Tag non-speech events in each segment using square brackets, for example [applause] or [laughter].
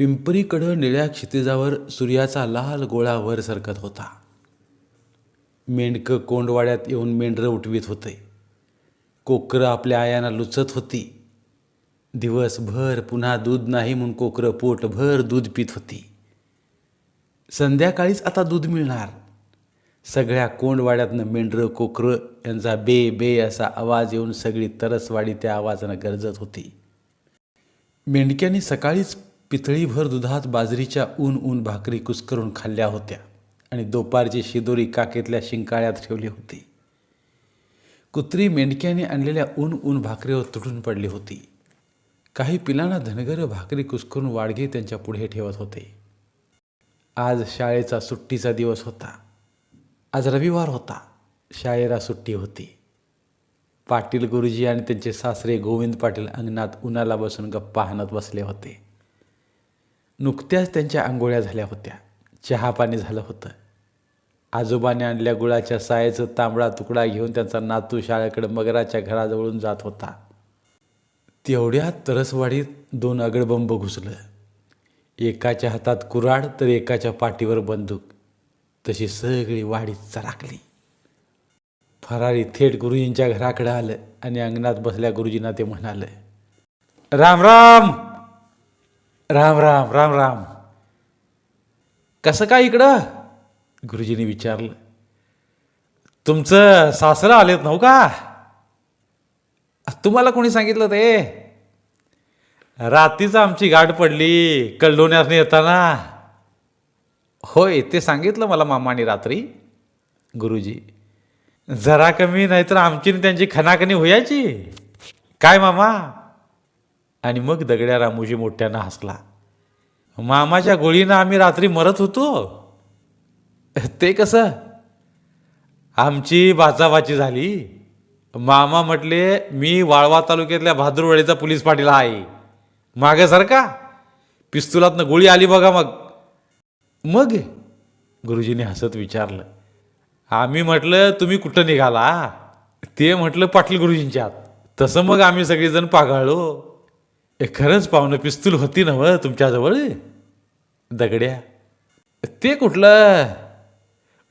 पिंपरीकडं निळ्या क्षितिजावर सूर्याचा लाल गोळा वर सरकत होता. मेंढकं कोंडवाड्यात येऊन मेंढरं उठवीत होते. कोकरं आपल्या आयांना लुचत होती. दिवसभर पुन्हा दूध नाही म्हणून कोकरं पोटभर दूध पित होती. संध्याकाळीच आता दूध मिळणार. सगळ्या कोंडवाड्यातनं मेंढरं कोकरं यांचा बे बे असा आवाज येऊन सगळी तरसवाडी त्या आवाजानं गरजत होती. मेंढक्यांनी सकाळीच पितळीभर दुधात बाजरीच्या ऊन ऊन भाकरी कुस्करून खाल्ल्या होत्या आणि दुपारची शिदोरी काकेतल्या शिंकाळ्यात ठेवली होती. कुत्री मेंढक्याने आणलेल्या ऊन ऊन भाकरीवर तुटून पडली होती. काही पिलांना धनगर भाकरी कुस्करून वाडगे त्यांच्या पुढे ठेवत होते. आज शाळेचा सुट्टीचा दिवस होता. आज रविवार होता. शाळेला सुट्टी होती. पाटील गुरुजी आणि त्यांचे सासरे गोविंद पाटील अंगणात उन्हाला बसून गप्पा हाणत बसले होते. नुकत्याच त्यांच्या आंघोळ्या झाल्या होत्या. चहा पाणी झालं होतं. आजोबाने आणल्या गुळाच्या सायेचं तांबडा तुकडा घेऊन त्यांचा नातू शाळेकडे मगराच्या घराजवळून जात होता. तेवढ्या तरसवाडीत दोन अगडबंब घुसलं. एकाच्या हातात कुऱ्हाड तर एकाच्या पाठीवर बंदूक. तशी सगळी वाडी चराकली. फरारी थेट गुरुजींच्या घराकडे आलं आणि अंगणात बसल्या गुरुजींना ते म्हणाले राम राम! राम राम राम राम. कसं काय इकडं? गुरुजींनी विचारलं. तुमचं सासरं आलेत नव्ह का? तुम्हाला कोणी सांगितलं ते? रात्रीच आमची गाठ पडली कल्लोण्यासने येताना. होय ते सांगितलं मला मामाने रात्री गुरुजी. जरा कमी नाहीतर आमची त्यांची खनाखनी होयाची. काय मामा? आणि मग दगड्या रामोजी मोठ्यानं हसला. मामाच्या गोळीनं आम्ही रात्री मरत होतो. ते कसं? आमची बाचाबाची झाली. मामा म्हटले मी वाळवा तालुक्यातल्या भादरवाडीचा पोलीस पाटील आहे. मागे सारखा पिस्तुलातनं गोळी आली बघा मग. मग गुरुजीने हसत विचारलं आम्ही म्हटलं तुम्ही कुठं निघाला? ते म्हटलं पाटील गुरुजींच्यात. तसं मग आम्ही सगळेजण पागाळलो. ए खरंच पाहुणं पिस्तूल होती ना व तुमच्याजवळ? दगड्या. ते कुठलं?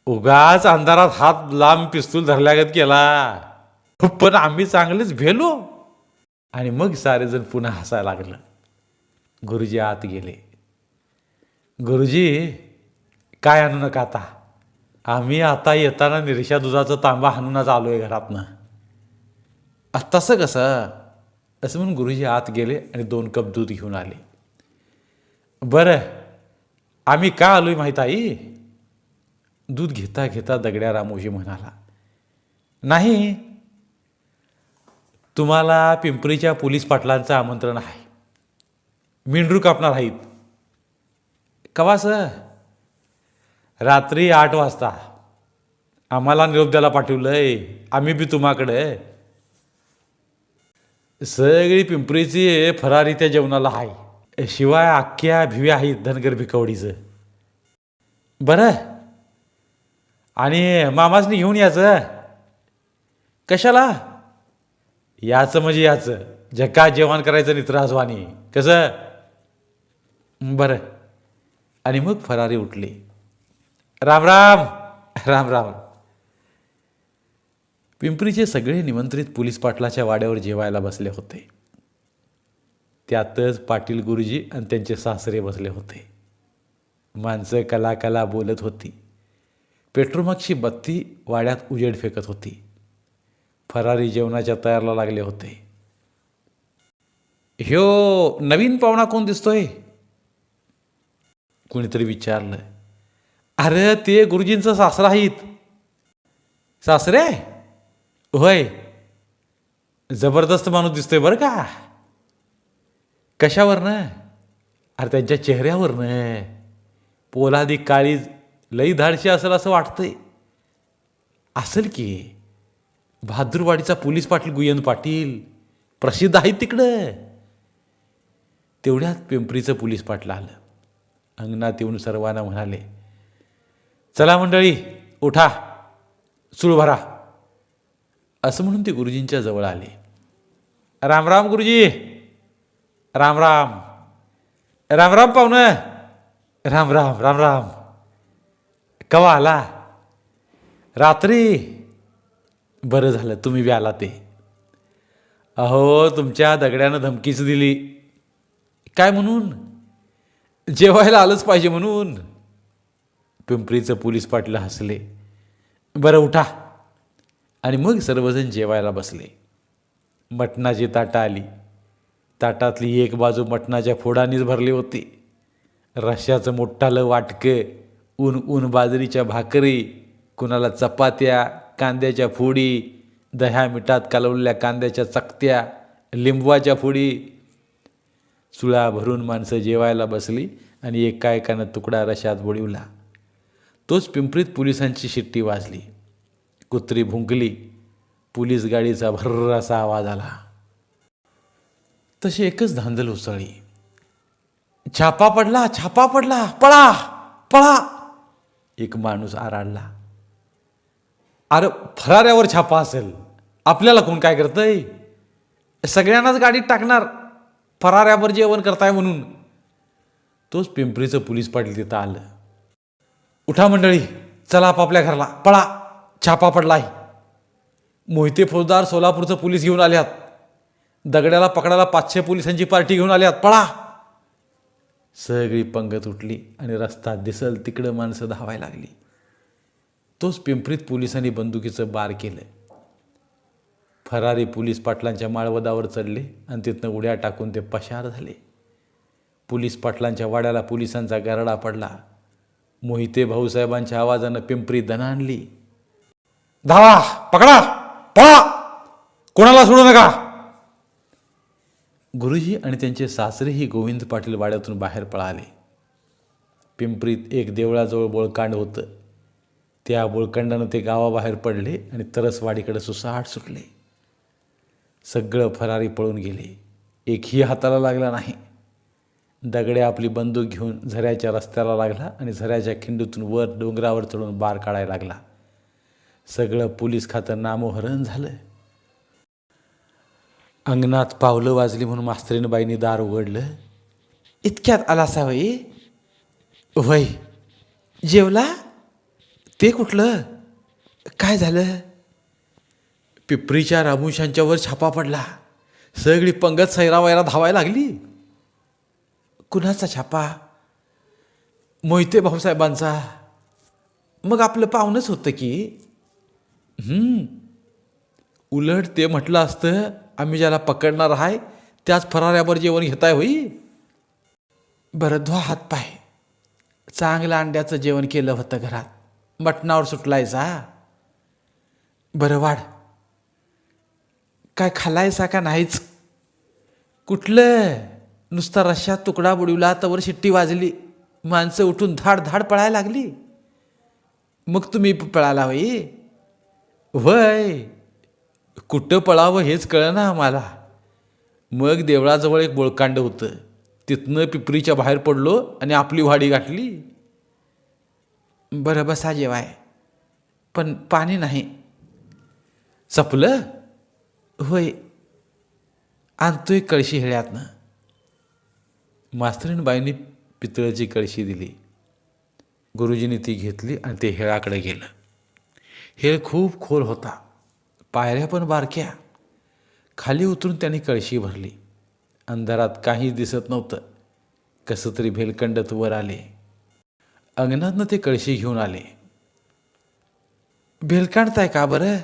उगाच अंधारात हात लांब पिस्तूल धरल्यागत केला. पण आम्ही चांगलेच भेलो. आणि मग सारेजण पुन्हा हसायला लागलं. गुरुजी आत गेले. गुरुजी काय आणू नका आता? आम्ही आता येताना निरशा दुधाचा तांबा हाणूनच आलो आहे घरातनं. आ, तसं कसं? असं म्हणून गुरुजी आत गेले आणि दोन कप दूध घेऊन आले. बरं आम्ही का आलोय माहीत आई दूध घेता घेता दगड्या रामोजी म्हणाला नाही तुम्हाला पिंपरीच्या पोलीस पाटलांचं आमंत्रण आहे. मेंढरू कापणार आहेत. कवा सर? रात्री आठ वाजता. आम्हाला निरोप द्यायला आहे आम्ही बी तुम्हाकडे सगळी पिंपरीची फरारी त्या जेवणाला आहे. शिवाय अख्ख्या भिव्या आहेत धनगर भिकवडीचं. बरं. आणि मामासनी घेऊन याचं. कशाला? याचं म्हणजे याचं. जका जेवण करायचं नाही कसं? बरं. आणि मग फरारी उठली. राम राम. राम राम. पिंपरीचे सगळे निमंत्रित पोलीस पाटलाच्या वाड्यावर जेवायला बसले होते. त्यातच पाटील गुरुजी आणि त्यांचे सासरे बसले होते. माणसं कला कला बोलत होती. पेट्रोमागची बत्ती वाड्यात उजेड फेकत होती. फरारी जेवणाच्या तयारला लागले होते. ह्यो नवीन पाहुणा कोण दिसतोय? कोणीतरी विचारलं. अरे ते गुरुजींचं सासरा आहेत. सासरे? होय. जबरदस्त माणूस दिसतोय बरं का? कशावरनं? अरे त्यांच्या चेहऱ्यावरनं. पोलादी काळीज लई धाडशी असेल असं वाटतंय. असेल की? बहादूरवाडीचा पोलीस पाटील गुयन पाटील प्रसिद्ध आहे तिकडं. तेवढ्यात पिंपरीचं पोलीस पाटलं आलं. अंगणात येऊन सर्वांना म्हणाले चला मंडळी उठा चूळ भरा. असं म्हणून ते गुरुजींच्या जवळ आले. राम राम गुरुजी. राम राम. राम राम पाहुणं. राम राम राम राम. कवा आला? रात्री. बरं झालं तुम्ही बी आला ते. अहो तुमच्या दगड्यानं धमकीच दिली. काय म्हणून? जेवायला आलंच पाहिजे म्हणून. पिंपरीचं पोलीस पाटील हसले. बरं उठा. आणि मग सर्वजण जेवायला बसले. मटणाची ताटं आली. ताटातली एक बाजू मटणाच्या फोडानीच भरली होती. रश्याचं मोठालं वाटकं ऊन ऊन बाजरीच्या भाकरी कुणाला चपात्या कांद्याच्या फोडी दह्या मिठात कालवलेल्या कांद्याच्या चकत्या लिंबवाच्या फोडी. चुळा भरून माणसं जेवायला बसली आणि एका एकानं तुकडा रशात बुडविला. तोच पिंपरीत पोलिसांची शिट्टी वाजली. कुत्री भुंकली पोलीस गाडीचा भर्रासा आवाज आला. तशी एकच धांदल उसळली. छापा पडला छापा पडला पळा पळा. एक माणूस आराडला. अरे फराऱ्यावर छापा असेल आपल्याला कोण काय करतंय? सगळ्यांनाच गाडीत टाकणार फराऱ्यावर जेवण करताय म्हणून. तोच पिंपरीचं पोलीस पाटील तिथं आलं. उठा मंडळी चला आपापल्या घरला पळा. छापा पडला आहे मोहिते फौजदार सोलापूरचं पोलीस घेऊन आल्यात. दगड्याला पकडायला पाचशे पोलिसांची पार्टी घेऊन आल्यात. पळा! सगळी पंगत उठली आणि रस्ता दिसल तिकडं माणसं धावायला लागली. तोच पिंपरीत पोलिसांनी बंदुकीचं बार केलं. फरारी पोलीस पाटलांच्या माळवदावर चढले आणि तिथनं उड्या टाकून ते पशार झाले. पोलीस पाटलांच्या वाड्याला पोलिसांचा गरडा पडला. मोहिते भाऊसाहेबांच्या आवाजानं पिंपरी दणाणली. आणली धावा पकडा पळा. कोणाला सोडू नका. गुरुजी आणि त्यांचे सासरेही गोविंद पाटील वाड्यातून बाहेर पळाले. पिंपरीत एक देवळाजवळ बोळकांड होतं. त्या बोळकांडानं ते गावाबाहेर पडले आणि तरसवाडीकडे सुसाट सुटले. सगळं फरारी पळून गेले. एकही हाताला लागला नाही. दगडे आपली बंदूक घेऊन झऱ्याच्या रस्त्याला लागला आणि झऱ्याच्या खिंडीतून वर डोंगरावर चढून बार काढायला लागला. सगळं पोलीस खातं नामोहरण झालं अंगणात पावलं वाजली म्हणून मास्तरीनबाईंनी दार उघडलं. इतक्यात आला सावई. वय जेवला? ते कुठलं? काय झालं? पिपरीच्या रामुशांच्यावर छापा पडला. सगळी पंगत सैरावैरा धावायला लागली. कुणाचा छापा? मोहिते भाऊसाहेबांचा. मग आपलं पाहुणंच होतं की उलट ते म्हटलं असतं आम्ही ज्याला पकडणार आहे त्याच फराऱ्यावर जेवण घेताय होई. बरं धुवा हातपाय चांगलं अंड्याचं जेवण केलं होतं घरात. मटणावर सुटलायचा बरं वाढ. काय खालायचा का नाहीच? कुठलं? नुसता रश्यात तुकडा बुडवला तवर शिट्टी वाजली. माणसं उठून धाड धाड पळायला लागली. मग तुम्ही पळाला होई. वय कुठं पळावं हेच कळलं ना आम्हाला. मग देवळाजवळ एक बोळकांड होतं. तिथनं पिपरीच्या बाहेर पडलो आणि आपली वाडी गाठली. बरं बसा जेवाय. पण पाणी नाही. सपलं? होय. आणतोय कळशी हेळ्यातनं. मास्तरीणबाईंनी पितळाची कळशी दिली. गुरुजींनी ती घेतली आणि ते हेळाकडे गेलं. हेळ खूप खोल होता. पायऱ्या पण बारक्या. खाली उतरून त्याने कळशी भरली. अंधारात काहीच दिसत नव्हतं. कसं तरी भेलकंडत वर आले. अंगणातनं ते कळशी घेऊन आले. भेलकांडताय का बरं?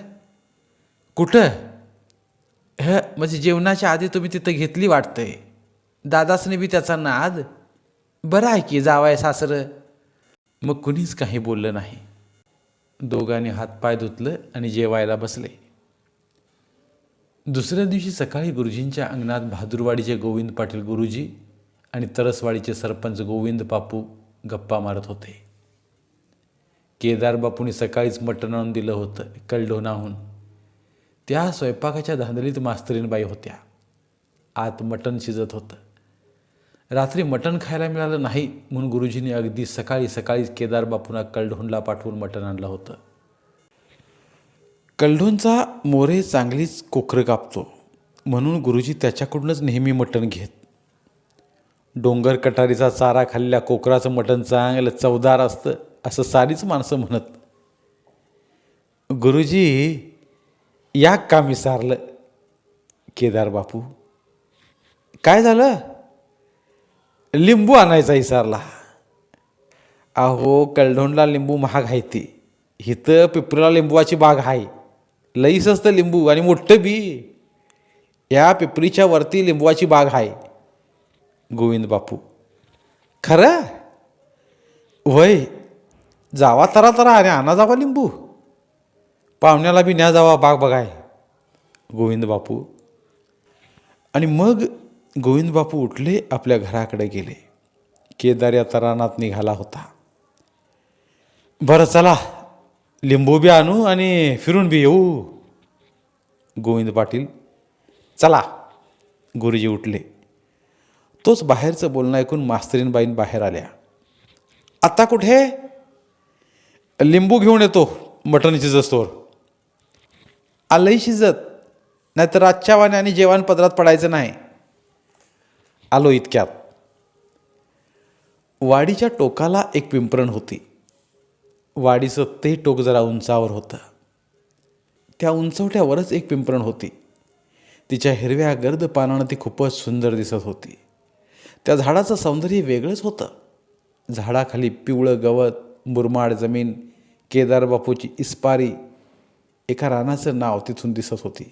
कुठं? ह म्हणजे जेवणाच्या आधी तुम्ही तिथं घेतली वाटतंय. दादासने बी त्याचा नाद. बरं आहे की जावाय सासरं. मग कुणीच काही बोललं नाही. दोघांनी हातपाय धुतलं आणि जेवायला बसले. दुसऱ्या दिवशी सकाळी गुरुजींच्या अंगणात भादुरवाडीचे गोविंद पाटील गुरुजी आणि तरसवाडीचे सरपंच गोविंद बापू गप्पा मारत होते. केदार बापूंनी सकाळीच मटण आणून दिलं होतं कलढोनाहून त्या स्वयंपाकाच्या धांदलीत मास्तरीनबाई होत्या. आत मटण शिजत होतं. रात्री मटण खायला मिळालं नाही म्हणून गुरुजींनी अगदी सकाळी सकाळीच केदार बापूंना कलढोनला पाठवून मटण आणलं होतं. कलढोणचा मोरे चांगलीच कोकरं कापतो म्हणून गुरुजी त्याच्याकडूनच नेहमी मटण घेत. डोंगर कटारीचा चारा खाल्ल्या कोकराचं मटण चांगलं चवदार असतं असं सारीच माणसं म्हणत. गुरुजी या का विसारलं? केदार बापू. काय झालं? लिंबू आणायचा इसारला अहो कळढोंडला लिंबू महाग आहे ती. इथं पिपरीला लिंबूची बाग आहे. लईस असतं लिंबू आणि मोठं बी. या पिपरीच्या वरती लिंबूची बाग आहे. गोविंद बापू. खरं? वय जावा तरा तरा आणि आणा जावा लिंबू. पाहुण्याला बी न्या जावा बाग बघाय. गोविंद बापू. आणि मग गोविंद बापू उठले आपल्या घराकडे गेले. केदार या तरानात निघाला होता. बरं चला लिंबू बी आणू आणि फिरून बी येऊ. गोविंद पाटील चला. गुरुजी उठले. तोच बाहेरचं बोलणं ऐकून मास्तरीनबाईन बाहेर आल्या. आता कुठे? लिंबू घेऊन येतो मटण शिजस्तोर आलंही शिजत नाहीतर आजच्या वाने आणि जेवण पदरात पडायचं नाही. आलो इतक्यात. वाडीच्या टोकाला एक पिंपरण होती. वाडीचं ते टोक जरा उंचावर होतं. त्या उंचवट्यावरच एक पिंपरण होती. तिच्या हिरव्या गर्द पानानं ती खूपच सुंदर दिसत होती. त्या झाडाचं सौंदर्य वेगळंच होतं. झाडाखाली पिवळं गवत मुरमाड जमीन केदारबापूची इस्पारी एका रानाचं नाव तिथून दिसत होती.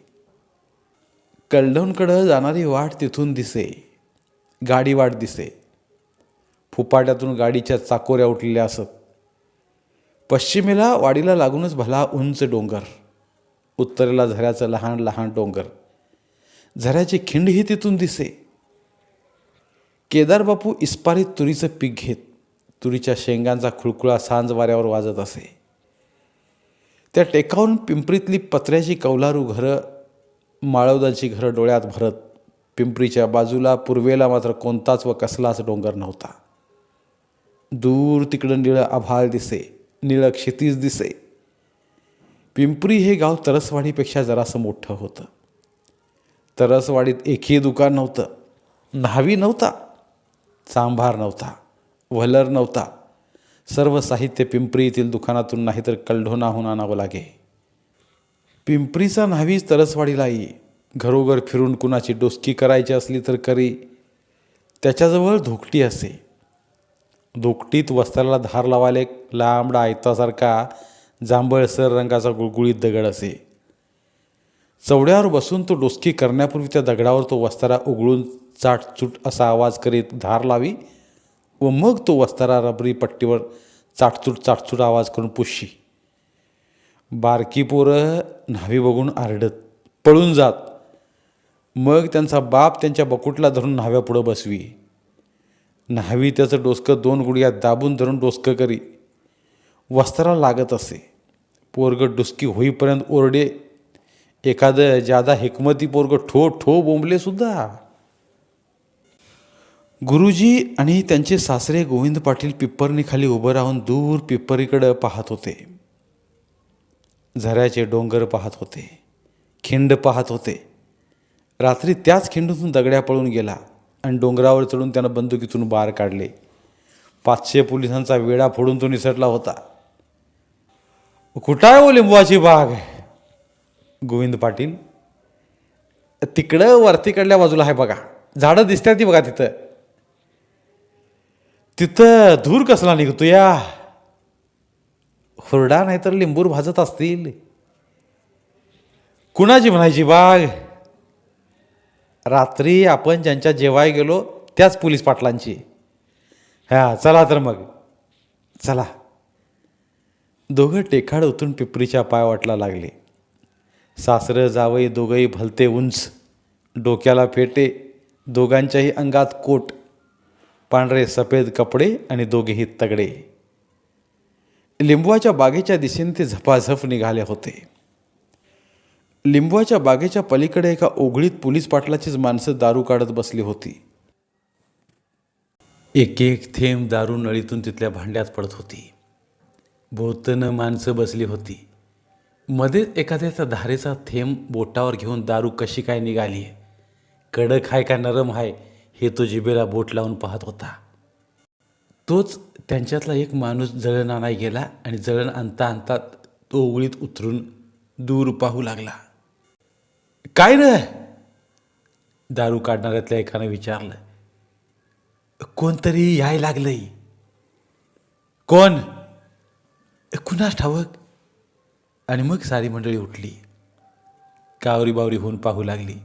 कलडवणकडं जाणारी वाट तिथून दिसे. गाडी वाट दिसे. फुपाट्यातून गाडीच्या चाकोऱ्या उठलेल्या असत. पश्चिमेला वाडीला लागूनच भला उंच डोंगर. उत्तरेला झऱ्याचं लहान लहान डोंगर. झऱ्याची खिंडही तिथून दिसे. केदारबापू इस्पारीत तुरीचं पीक घेत तुरीच्या शेंगांचा खुळखुळा सांज वाऱ्यावर वाजत असे. त्या टेकावून पिंपरीतली पत्र्याची कौलारू घरं माळवदाची घरं डोळ्यात भरत पिंपरीच्या बाजूला पूर्वेला मात्र कोणताच व कसलाच डोंगर नव्हता. दूर तिकडं निळं आभाळ दिसे निळं क्षितीज दिसे. पिंपरी हे गाव तरसवाडीपेक्षा जरासं मोठं होतं. तरसवाडीत एकही दुकान नव्हतं. न्हावी नव्हता. सांभार नव्हता. व्हलर नव्हता. सर्व साहित्य पिंपरी येथील दुकानातून नाहीतर कलढोनाहून आणावं लागे. पिंपरीचा न्हावीच तरसवाडीला येई घरोघर फिरून कुणाची डोसकी करायची असली तर करी. त्याच्याजवळ धोकटी असे. धोकटीत वस्त्राला धार लावायला एक लांबडा आयतासारखा जांभळसर रंगाचा गुळगुळीत दगड असे. चवड्यावर बसून तो डोसकी करण्यापूर्वी त्या दगडावर तो वस्तारा उघडून चाटचूट असा आवाज करीत धार लावी व मग तो वस्तारा रबरी पट्टीवर चाटचूट चाटचूट आवाज करून पुशी बारकी पोरं न्हावी बघून आरडत पळून जात. मग त्यांचा बाप त्यांच्या बकुटला धरून न्हाव्यापुढं बसवी. न्हावी त्याचं डोसकं दोन गुडघ्यात दाबून धरून डोसकं करी. वस्त्राला लागत असे. पोरगं डुसकी होईपर्यंत ओरडे. एखादं जादा हिकमती पोरगं ठो ठो बोंबले सुद्धा. गुरुजी आणि त्यांचे सासरे गोविंद पाटील पिप्परणीखाली उभं राहून दूर पिप्परीकडं पाहत होते. झऱ्याचे डोंगर पाहत होते. खिंड पाहत होते. रात्री त्याच खिंडीतून दगड्या पळून गेला आणि डोंगरावर चढून त्यानं बंदुकीतून बार काढले. पाचशे पोलिसांचा वेळा फोडून तो निसटला होता. कुठं आहे हो ओ लिंबवाची बाग? गोविंद पाटील तिकडं वरतीकडल्या बाजूला आहे बघा. झाडं दिसतात ती बघा तिथं. तिथं धूर कसला निघतो या. हुरडा नाहीतर लिंबूर भाजत असतील. कुणाची म्हणायची बाग? रात्री आपण ज्यांच्या जेवाय गेलो त्याच पोलीस पाटलांची. हां चला तर मग. चला. दोघं टेखाड उतरून पिपरीच्या पाय वाटला लागले. सासरं जावई दोघंही भलते उंच. डोक्याला फेटे दोघांच्याही अंगात कोट. पांढरे सफेद कपडे आणि दोघेही तगडे. लिंबवाच्या बागेच्या दिशेने ते झपाझप निघाले होते. लिंबवाच्या बागेच्या पलीकडे एका ओघळीत पोलीस पाटलाचीच माणसं दारू काढत बसली होती. एक एक थेंब दारू नळीतून तिथल्या भांड्यात पडत होती. भोवतनं माणसं बसली होती. मध्येच एखाद्याचा धारेचा थेंब बोटावर घेऊन दारू कशी काय निघाली? कडक आहे का नरम आहे हे तो जिभेला बोट लावून पाहत होता. तोच त्यांच्यातला एक माणूस जळण आणाय गेला आणि जळण आणता आणता तो उघळीत उतरून दूर पाहू लागला. काय रे? दारू काढणाऱ्यातल्या एकानं विचारलं कोणतरी याय लागलंय. कोण? कुणास ठावक. आणि मग सारी मंडळी उठली. कावरी बावरी होऊन पाहू लागली.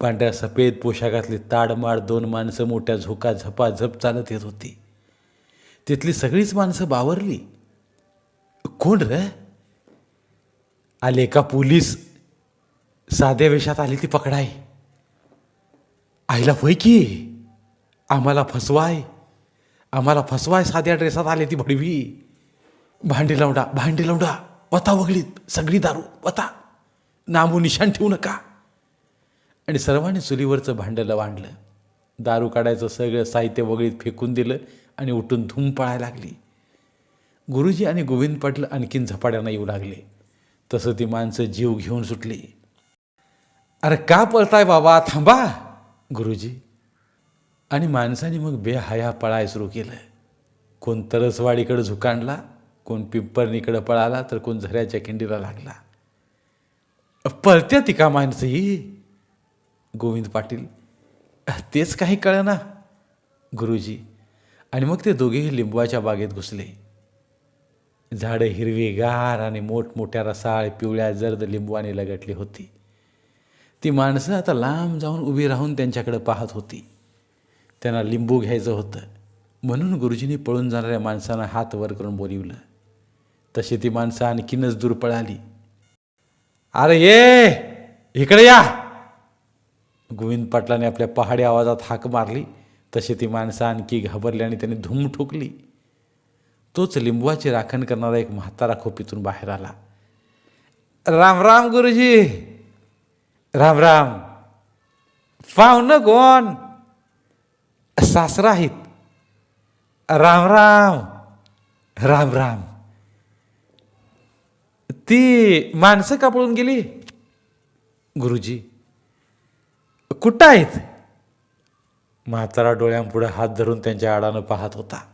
पांढऱ्या सफेद पोशाखातली ताडमाड दोन माणसं मोठ्या झोका झपा झप चालत येत होती. तिथली सगळीच माणसं बावरली. कोण रे? आले का पोलीस? साध्या वेशात आली ती पकडाय. आईला होय की? आम्हाला फसवाय. आम्हाला फसवाय साध्या ड्रेसात आली ती भडवी. भांडी लावडा भांडी लावडा. वता वगळीत सगळी दारू वता. नामू निशाण ठेवू नका. आणि सर्वांनी चुलीवरचं भांडलं वाढलं. दारू काढायचं सगळं साहित्य वगळीत फेकून दिलं आणि उठून धूम पळायला लागली. गुरुजी आणि गोविंद पाटील आणखीन झपाट्यानं येऊ लागले. तसं ती माणसं जीव घेऊन सुटली. अरे का पळताय बाबा? थांबा गुरुजी. आणि माणसाने मग बेहाया पळाय सुरू केलं कोण तरसवाडीकडं झुकांडला कोण पिंपरणीकडं पळाला तर कोण झऱ्याच्या खिंडीला लागला. पळत्या ती का माणसं ही गोविंद पाटील तेच काही कळना गुरुजी. आणि मग ते दोघेही लिंबवाच्या बागेत घुसले. झाडं हिरवीगार आणि मोठमोठ्या रसाळ पिवळ्या जर्द लिंबवाने लगटली होती. ती माणसं आता लांब जाऊन उभी राहून त्यांच्याकडे पाहत होती. त्यांना लिंबू घ्यायचं होतं. म्हणून गुरुजींनी पळून जाणाऱ्या माणसांना हात वर करून बोलिवलं. तशी ती माणसं आणखीनच दूर पळाली अरे ये इकडे या. गोविंद पाटलाने आपल्या पहाडी आवाजात हाक मारली. तशी ती माणसं आणखी घाबरली आणि त्याने धूम ठोकली. तोच लिंबवाची राखण करणारा एक म्हातारा खोपीतून बाहेर आला. राम राम गुरुजी. राम राम. पाहुणं कोण सासरा आहेत राम राम. राम राम. ती माणसं का पळून गेली? गुरुजी. कुठं आहेत म्हातारा डोळ्यांपुढे हात धरून त्यांच्या आडानं पाहत होता.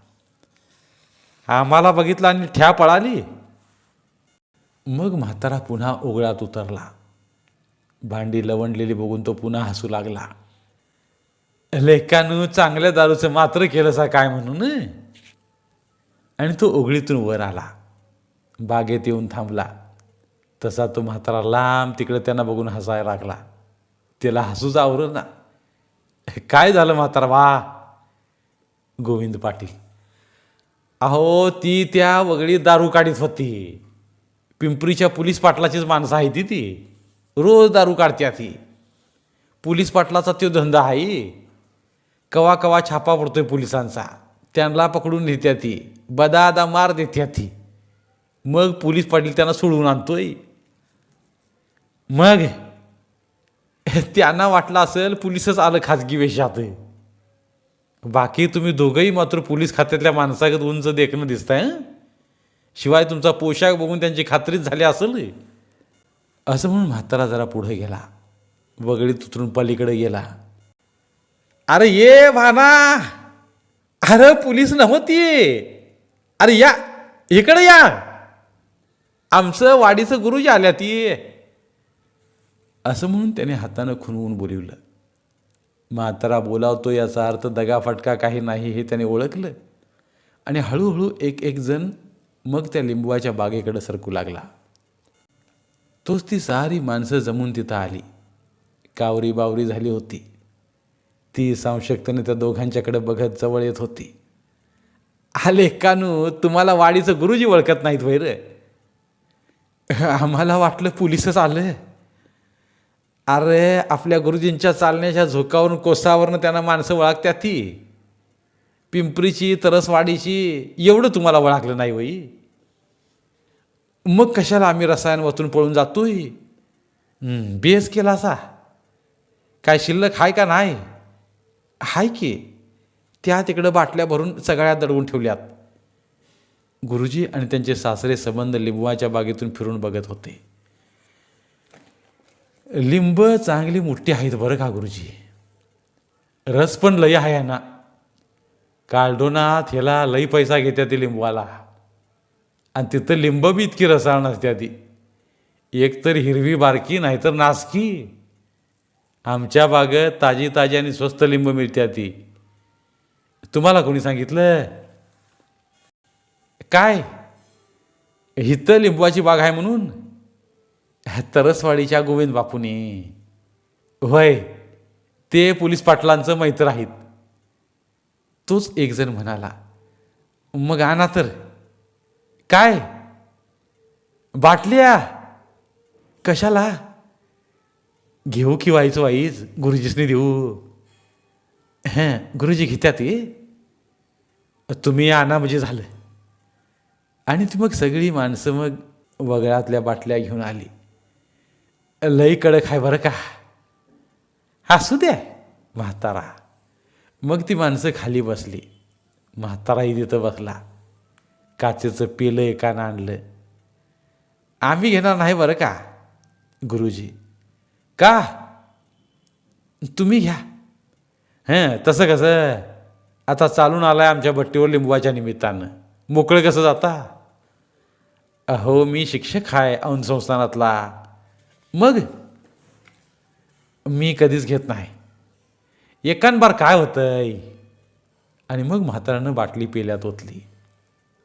आम्हाला बघितलं आणि ठ्या पळाली. मग म्हातारा पुन्हा उघड्यात उतरला. भांडी लवणलेली बघून तो पुन्हा हसू लागला. लेकानं चांगल्या दारूचं मात्र केलं सा काय म्हणून आणि तो ओघळीतून वर आला. बागेत येऊन थांबला. तसा तो म्हातारा लांब तिकडे त्यांना बघून हसायला लागला. त्याला हसूच आवरं ना. काय झालं म्हातारा वा गोविंद पाटील. अहो ती त्या वगळी दारू काढीत होती. पिंपरीच्या पोलीस पाटलाचीच माणसं आहे ती ती. रोज दारू काढत्या ती. पोलीस पाटलाचा तो धंदा आहे कवा कवा छापा पडतोय पोलिसांचा. त्यांना पकडून नेत्या ती. बदादा मार देत्या ती. मग पोलीस पाटील त्यांना सोडवून आणतोय. मग त्यांना वाटलं असेल पोलीसच आलं खाजगी वेशात बाकी तुम्ही दोघंही मात्र पोलीस खात्यातल्या माणसागत उंच देखणं दिसतंय शिवाय तुमचा पोशाख बघून त्यांची खात्रीच झाली असेल. असं म्हणून म्हातारा जरा पुढे गेला. वगळीत उतरून पलीकडे गेला. अरे ये भाना. अरे पोलीस नव्हती. अरे या. इकडे या. आमचं वाडीचं गुरुजी आल्या ती. असं म्हणून त्याने हातानं खुनवून बोलिवलं. म्हातारा बोलावतो याचा अर्थ दगाफटका काही नाही हे त्याने ओळखलं. आणि हळूहळू एक एक जण मग त्या लिंबवाच्या बागेकडे सरकू लागला. तोच ती सारी माणसं जमून तिथं आली. कावरी बावरी झाली होती. ती संशक्तने त्या दोघांच्याकडे बघत जवळ येत होती. आले कानू तुम्हाला वाडीचं गुरुजी ओळखत नाहीत वैर. आम्हाला वाटलं पोलिसच आलं अरे आपल्या गुरुजींच्या चालण्याच्या झोकावरून कोसावरनं त्यांना माणसं ओळखत्या ती. पिंपरीची तरसवाडीची एवढं तुम्हाला ओळखलं नाही वई. मग कशाला आम्ही रसायन वाचून पळून जातोय? बी बेस केला असा. काय शिल्लक आहे का नाही? हाय की. त्या तिकडं बाटल्या भरून सगळ्या दडवून ठेवल्यात. गुरुजी आणि त्यांचे सासरे संबंध लिंबाच्या बागेतून फिरून बघत होते. लिंब चांगली मोठी आहेत बरं का गुरुजी? रस पण लय आहे ना. कालडोनात ह्याला लई पैसा घेत्या ते लिंबवाला आणि तिथं लिंब बी इतकी रसाळ नसत्या ती एकतर हिरवी बारकी नाहीतर नासकी. आमच्या बागेत ताजी ताजी आणि स्वस्त लिंब मिळते ती तुम्हाला कोणी सांगितलं काय? हिथं लिंबवाची बाग आहे म्हणून? तरसवाडीच्या गोविंद बापूने. होय ते पोलीस पाटलांचं मैत्र आहेत. तोच एकजण म्हणाला मग आणा तर. काय? बाटल्या कशाला? घेऊ की व्हायचो आईज गुरुजीसनी देऊ. हं गुरुजी घेत्या ती तुम्ही आणा म्हणजे झालं. आणि ती मग सगळी माणसं मग वगळातल्या बाटल्या घेऊन आली. लई कडक आहे बरं का? हसू द्या म्हातारा. मग ती माणसं खाली बसली. म्हाताराही तिथं बसला. काचेचं पेलं एकानं आणलं. आम्ही घेणार नाही बरं का? गुरुजी. का? तुम्ही घ्या. हं तसं कसं? आता चालून आलाय आमच्या भट्टीवर लिंबवाच्या निमित्तानं. मोकळं कसं जाता? अहो मी शिक्षक आहे औन संस्थानातला मग? मी कधीच घेत नाही. एकांबार काय होतंय? आणि मग म्हातारानं बाटली पेल्यात ओतली.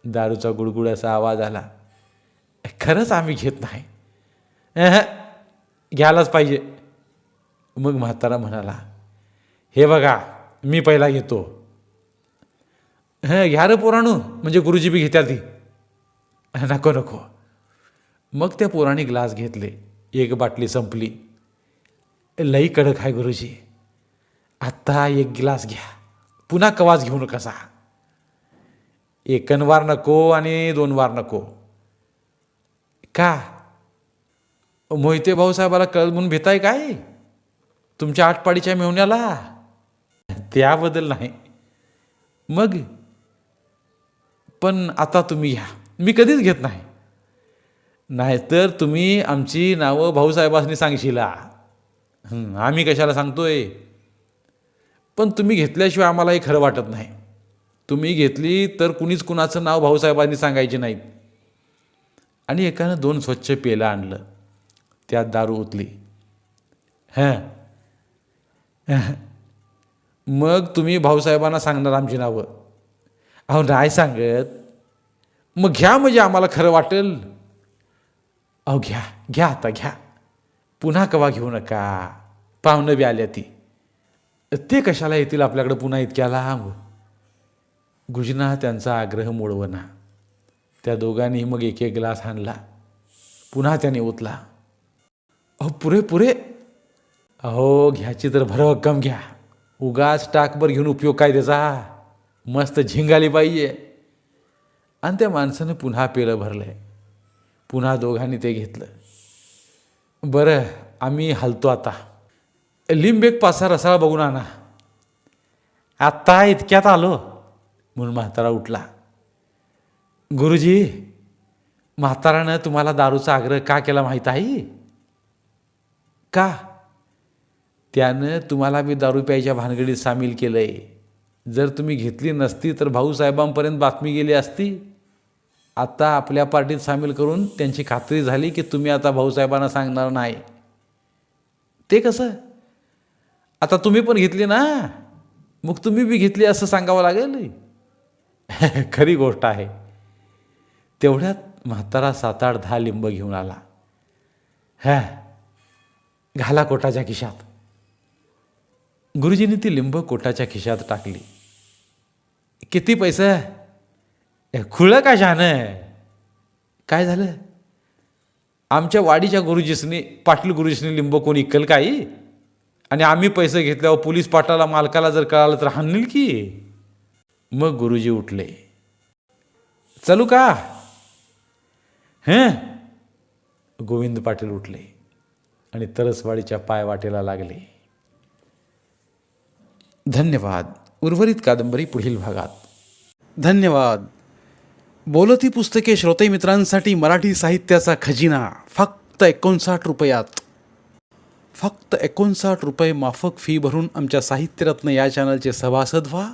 दारूचा गुडगुड असा आवाज आला. खरंच आम्ही घेत नाही. घ्यायलाच पाहिजे. मग म्हातारा म्हणाला हे बघा मी पहिला घेतो. हं घ्या रं पोराणू म्हणजे गुरुजी बी घेत्या ती. नको नको. मग त्या पोराने ग्लास घेतले एक बाटली संपली. लई कडक आहे गुरुजी आत्ता एक ग्लास घ्या पुन्हा कवाच घेऊ नकासा. एकनवार नको आणि दोनवार नको. का? मोहिते भाऊसाहेबाला कळ म्हणून भेताय काय? तुमच्या आठपाडीच्या मेवण्याला त्याबद्दल नाही. मग? पण आता तुम्ही घ्या मी कधीच घेत नाही. नाहीतर तुम्ही आमची नावं भाऊसाहेबांनी सांगशिला. आम्ही कशाला सांगतोय? पण तुम्ही घेतल्याशिवाय आम्हालाही खरं वाटत नाही. तुम्ही घेतली तर कुणीच कुणाचं नाव भाऊसाहेबांनी सांगायचे नाहीत आणि एकानं दोन स्वच्छ पेलं आणलं. त्यात दारू ओतली. हं. मग तुम्ही भाऊसाहेबांना सांगणार आमची नावं. अहो नाही सांगत. मग घ्या म्हणजे आम्हाला खरं वाटेल. अहो घ्या घ्या आता घ्या. पुन्हा कवा घेऊ नका. पाहुणं बी आल्या ती. ते कशाला येतील आपल्याकडे पुन्हा इतक्या लांब गुजना त्यांचा आग्रह मोडवना त्या दोघांनी मग एक एक ग्लास आणला. पुन्हा त्याने ओतला. अहो पुरे पुरे. अहो घ्याची तर भरभक्कम घ्या. उगाच टाकभर घेऊन उपयोग काय त्याचा? मस्त झिंगाली पाहिजे आणि त्या माणसानं पुन्हा पेलं भरलंय. पुन्हा दोघांनी ते घेतलं. बरं आम्ही हलतो आता. लिंब एक रसाळा बघून आणा. आत्ता इतक्यात आलो. म्हणून म्हातारा उठला. गुरुजी म्हातारानं तुम्हाला दारूचा आग्रह का केला माहीत आहे? का? त्यानं तुम्हाला मी दारू प्यायच्या भानगडीत सामील केलं आहे जर तुम्ही घेतली नसती तर भाऊसाहेबांपर्यंत बातमी गेली असती. आता आपल्या पार्टीत सामील करून त्यांची खात्री झाली की तुम्ही आता भाऊसाहेबांना सांगणार नाही. ते कसं? आता तुम्ही पण घेतली ना? मग तुम्ही बी घेतली असं सांगावं लागेल? [laughs] खरी गोष्ट आहे. तेवढ्यात म्हातारा सात आठ दहा लिंब घेऊन आला. ह्या घाला कोटाच्या खिशात. गुरुजींनी ती लिंब कोटाच्या खिशात टाकली. किती पैसे? खुळं का शानं काय झालं? आमच्या वाडीच्या गुरुजीसनी पाटील गुरुजीसनी लिंब कोण इकल काही आणि आम्ही पैसे घेतल्यावर पोलीस पाटाला मालकाला जर कळालं तर हाणील की? मग गुरुजी उठले. चलू का? हं? गोविंद पाटील उठले आणि तरसवाडीच्या पायवाटेला लागले. धन्यवाद. उर्वरित कादंबरी पुढील भागात. धन्यवाद. बोलती पुस्तके श्रोते मित्रांसाठी मराठी साहित्याचा खजिना. फक्त एकोणसाठ रुपयात. फक्त एकोणसाठ रुपये माफक फी भरून आमच्या साहित्यरत्न या चॅनलचे सभासद व्हा.